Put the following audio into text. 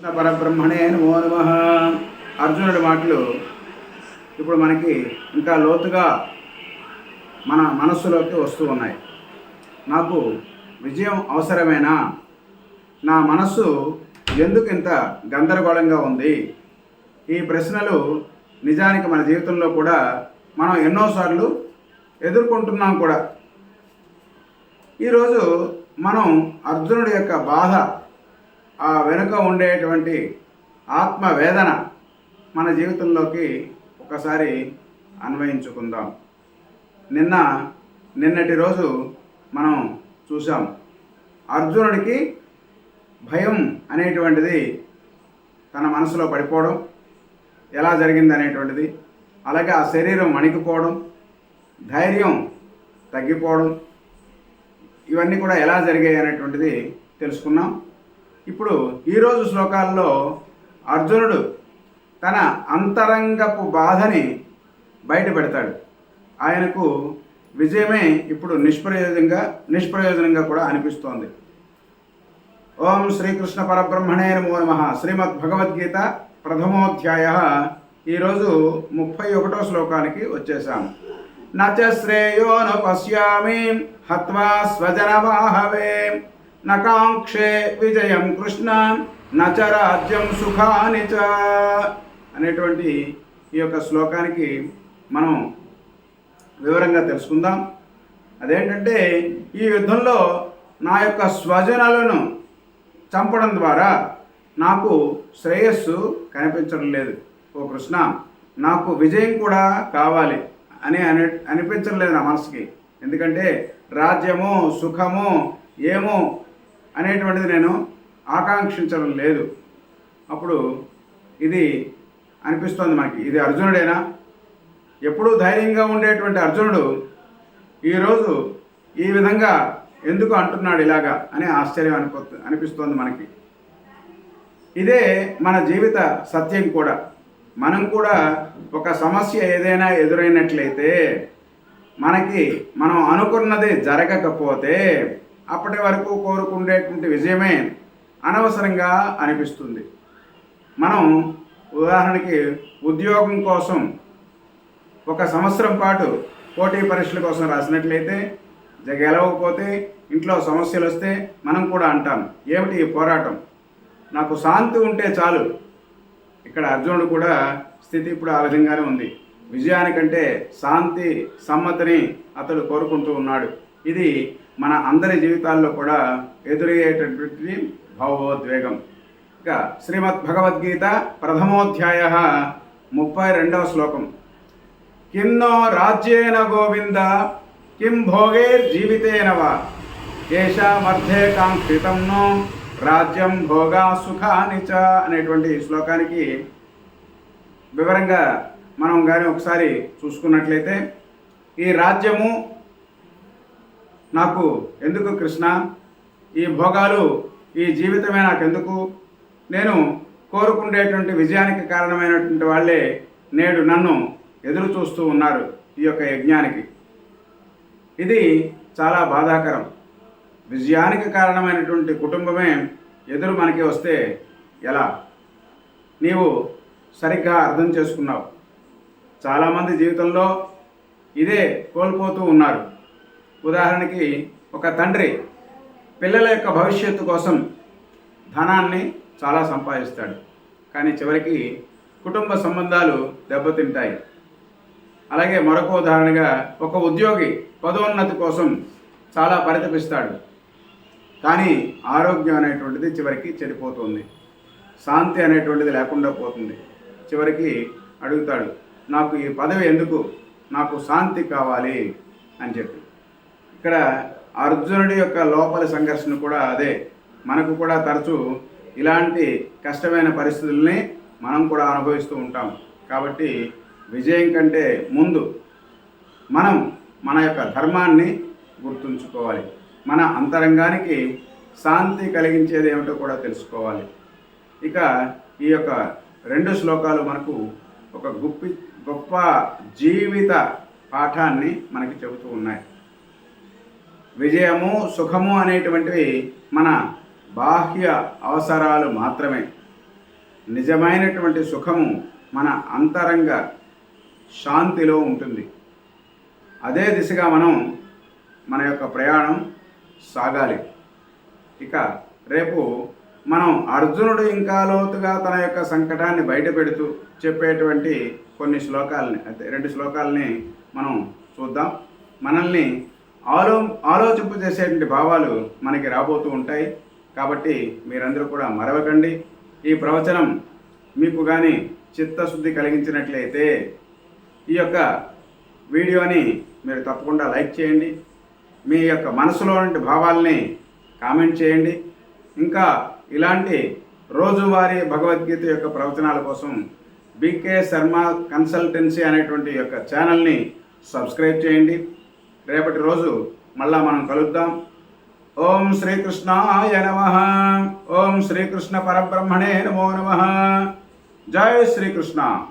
కృష్ణ పరబ్రహ్మణే నమో నమ. అర్జునుడి మాటలు ఇప్పుడు మనకి ఇంకా లోతుగా మన మనస్సులోకి వస్తూ ఉన్నాయి. నాకు విజయం అవసరమేనా? నా మనస్సు ఎందుకు ఇంత గందరగోళంగా ఉంది? ఈ ప్రశ్నలు నిజానికి మన జీవితంలో కూడా మనం ఎన్నోసార్లు ఎదుర్కొంటున్నాం కూడా. ఈరోజు మనం అర్జునుడి యొక్క బాధ ఆ వెనుక ఉండేటువంటి ఆత్మవేదన మన జీవితంలోకి ఒకసారి అన్వయించుకుందాం. నిన్న నిన్నటి రోజు మనం చూసాం అర్జునుడికి భయం అనేటువంటిది తన మనసులో పడిపోవడం ఎలా జరిగింది అనేటువంటిది అలాగే ఆ శరీరం వణికిపోవడం ధైర్యం తగ్గిపోవడం ఇవన్నీ కూడా ఎలా జరిగాయి అనేటువంటిది తెలుసుకున్నాం. ఇప్పుడు ఈరోజు శ్లోకాల్లో అర్జునుడు తన అంతరంగపు బాధని బయటపెడతాడు ఆయనకు విజయమే ఇప్పుడు నిష్ప్రయోజనంగా నిష్ప్రయోజనంగా కూడా అనిపిస్తోంది. ఓం శ్రీకృష్ణ పరబ్రహ్మణే నమో నమ. శ్రీమద్ భగవద్గీత ప్రథమోధ్యాయ. ఈరోజు ముప్పై ఒకటో శ్లోకానికి వచ్చేసాం నచ శ్రేయో న పశ్యామి హత్వా స్వజనవాహవే. నకాంక్షే విజయం కృష్ణ నచ రాజ్యం సుఖాని చ అనేటువంటి ఈ యొక్క శ్లోకానికి మనం వివరంగా తెలుసుకుందాం. అదేంటంటే ఈ యుద్ధంలో నా యొక్క స్వజనాలను చంపడం ద్వారా నాకు శ్రేయస్సు కనిపించడం లేదు. ఓ కృష్ణ నాకు విజయం కూడా కావాలి అని అని అనిపించడం లేదు నా మనసుకి. ఎందుకంటే రాజ్యము సుఖము ఏమో అనేటువంటిది నేను ఆకాంక్షించడం లేదు. అప్పుడు ఇది అనిపిస్తోంది మనకి. ఇది అర్జునుడేనా? ఎప్పుడూ ధైర్యంగా ఉండేటువంటి అర్జునుడు ఈరోజు ఈ విధంగా ఎందుకు అంటున్నాడు ఇలాగా అని ఆశ్చర్యం అనిపో అనిపిస్తోంది మనకి. ఇదే మన జీవిత సత్యం కూడా. మనం కూడా ఒక సమస్య ఏదైనా ఎదురైనట్లయితే మనకి మనం అనుకున్నది జరగకపోతే అప్పటి వరకు కోరుకునేటువంటి విజయమే అనవసరంగా అనిపిస్తుంది. మనం ఉదాహరణకి ఉద్యోగం కోసం ఒక సంవత్సరం పాటు పోటీ పరీక్షల కోసం రాసినట్లయితే గెలవకపోతే ఇంట్లో సమస్యలు వస్తే మనం కూడా అంటాం ఏమిటి ఈ పోరాటం? నాకు శాంతి ఉంటే చాలు. ఇక్కడ అర్జునుడు కూడా స్థితి ఇప్పుడు ఆ విధంగానే ఉంది. విజయానికంటే శాంతి సమ్మతిని అతడు కోరుకుంటూ ఉన్నాడు. ఇది మన అందరి జీవితాల్లో కూడా ఎదురయ్యేటటువంటి భావోద్వేగం. ఇక శ్రీమద్ భగవద్గీత ప్రథమోధ్యాయ ముప్పై రెండవ శ్లోకం. కిన్నో రాజ్యేన గోవింద కిం భోగైర్జీవితేన వా? ఏషామర్థే కాంక్షితం రాజ్యం భోగా సుఖాని చ అనేటువంటి శ్లోకానికి వివరంగా మనం కానీ ఒకసారి చూసుకున్నట్లయితే ఈ రాజ్యము నాకు ఎందుకు కృష్ణ? ఈ భోగాలు ఈ జీవితమే నాకెందుకు? నేను కోరుకునేటువంటి విజయానికి కారణమైనటువంటి వాళ్ళే నేడు నన్ను ఎదురు చూస్తూ ఉన్నారు ఈ యొక్క యజ్ఞానికి. ఇది చాలా బాధాకరం. విజయానికి కారణమైనటువంటి కుటుంబమే ఎదురు మనకి వస్తే ఎలా? నీవు సరిగ్గా అర్థం చేసుకున్నావు. చాలామంది జీవితంలో ఇదే కోల్పోతూ ఉన్నారు. ఉదాహరణకి ఒక తండ్రి పిల్లల యొక్క భవిష్యత్తు కోసం ధనాన్ని చాలా సంపాదిస్తాడు. కానీ చివరికి కుటుంబ సంబంధాలు దెబ్బతింటాయి. అలాగే మరొక ఉదాహరణగా ఒక ఉద్యోగి పదోన్నతి కోసం చాలా పరితపిస్తాడు. కానీ ఆరోగ్యం అనేటువంటిది చివరికి చెడిపోతుంది. శాంతి అనేటువంటిది లేకుండా పోతుంది. చివరికి అడుగుతాడు నాకు ఈ పదవి ఎందుకు? నాకు శాంతి కావాలి అని చెప్పి. ఇక్కడ అర్జునుడి యొక్క లోపలి సంఘర్షణ కూడా అదే. మనకు కూడా తరచూ ఇలాంటి కష్టమైన పరిస్థితుల్ని మనం కూడా అనుభవిస్తూ ఉంటాం. కాబట్టి విజయం కంటే ముందు మనం మన యొక్క ధర్మాన్ని గుర్తుంచుకోవాలి. మన అంతరంగానికి శాంతి కలిగించేది ఏమిటో కూడా తెలుసుకోవాలి. ఇక ఈ యొక్క రెండు శ్లోకాలు మనకు ఒక గుప్పి గొప్ప జీవిత పాఠాన్ని మనకి చెబుతూ ఉన్నాయి. విజయము సుఖము అనేటువంటివి మన బాహ్య అవసరాలు మాత్రమే. నిజమైనటువంటి సుఖము మన అంతరంగ శాంతిలో ఉంటుంది. అదే దిశగా మనం మన యొక్క ప్రయాణం సాగాలి. ఇక రేపు మనం అర్జునుడు ఇంకా లోతుగా తన యొక్క సంకటాన్ని బయటపెడుతూ చెప్పేటువంటి కొన్ని శ్లోకాలని రెండు శ్లోకాలని మనం చూద్దాం. మనల్ని ఆలో ఆలోచింపు చేసేటువంటి భావాలు మనకి రాబోతూ ఉంటాయి. కాబట్టి మీరందరూ కూడా మరవకండి. ఈ ప్రవచనం మీకు కానీ చిత్తశుద్ధి కలిగించినట్లయితే ఈ యొక్క వీడియోని మీరు తప్పకుండా లైక్ చేయండి. మీ యొక్క మనసులో నుండి భావాల్ని కామెంట్ చేయండి. ఇంకా ఇలాంటి రోజువారీ భగవద్గీత యొక్క ప్రవచనాల కోసం బీకే శర్మ కన్సల్టెన్సీ అనేటువంటి యొక్క ఛానల్ని సబ్స్క్రైబ్ చేయండి. రేపటి రోజు మళ్ళా మనం కలుద్దాం. ఓం శ్రీకృష్ణాయ నమ. ఓం శ్రీకృష్ణ పరబ్రహ్మణే నమో నమ. జై శ్రీకృష్ణ.